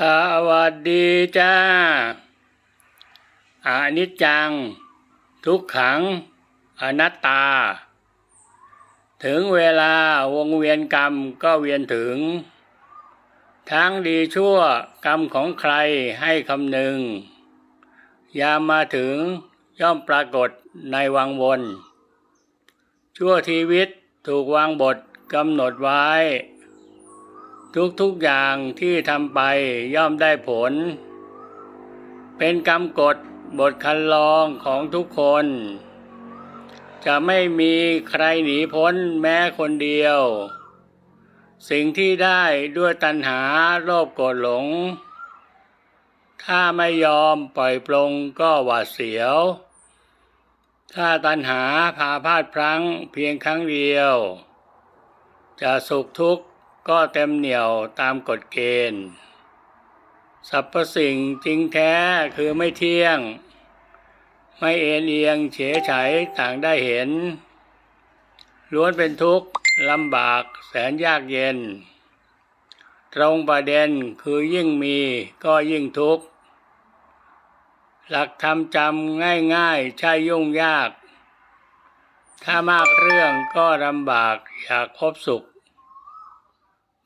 สวัสดีจ้าอานิจจัง ทุกขัง อนัตตา ถึงเวลาวงเวียนกรรมก็เวียนถึง ทั้งดีชั่วกรรมของใครให้คำหนึ่ง ยามมาถึงย่อมปรากฏในวังวน ชั่วชีวิตถูกวางบทกำหนดไว้ ทุกๆอย่างที่ทำไปย่อมได้ผล เป็นกรรมกฎบทคันลองของทุกคน จะไม่มีใครหนีพ้นแม้คนเดียว สิ่งที่ได้ด้วยตัณหาโลภโกรธหลง ถ้าไม่ยอมปล่อยปลงก็หวาดเสียว ถ้าตัณหาพาพาดพลั้งเพียงครั้งเดียว จะสุขทุกข์ ก็เต็มเหนี่ยวตามกฎเกณฑ์สรรพสิ่งจริงแท้คือไม่เที่ยง ไม่เอ็นเอียงเฉยเฉยต่างได้เห็น ล้วนเป็นทุกข์ลำบากแสนยากเย็น ตรงประเด็นคือยิ่งมีก็ยิ่งทุกข์ หลักธรรมจำง่ายๆใช่ยุ่งยาก ถ้ามากเรื่องก็ลำบากอยากพบสุข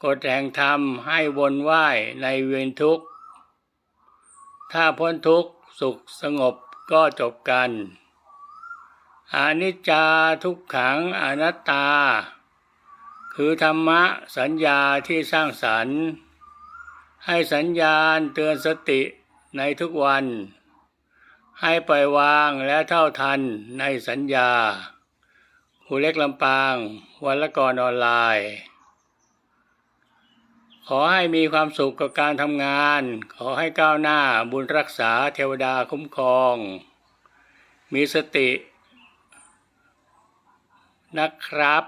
กฎแห่งธรรมให้วนไหวในเวรทุกข์ ถ้าพ้นทุกข์สุขสงบก็จบกันอนิจจาทุกขังอนัตตา คือธรรมะสัญญาที่สร้างสรรค์ ให้สัญญาณเตือนสติในทุกวัน ให้ปล่อยวางและเท่าทันในสัญญาครูเล็กลำปางวันละกรออนไลน์ ขอให้มีความสุขกับการทำงาน ขอให้ก้าวหน้าบุญรักษาเทวดาคุ้มครอง มีสตินะครับ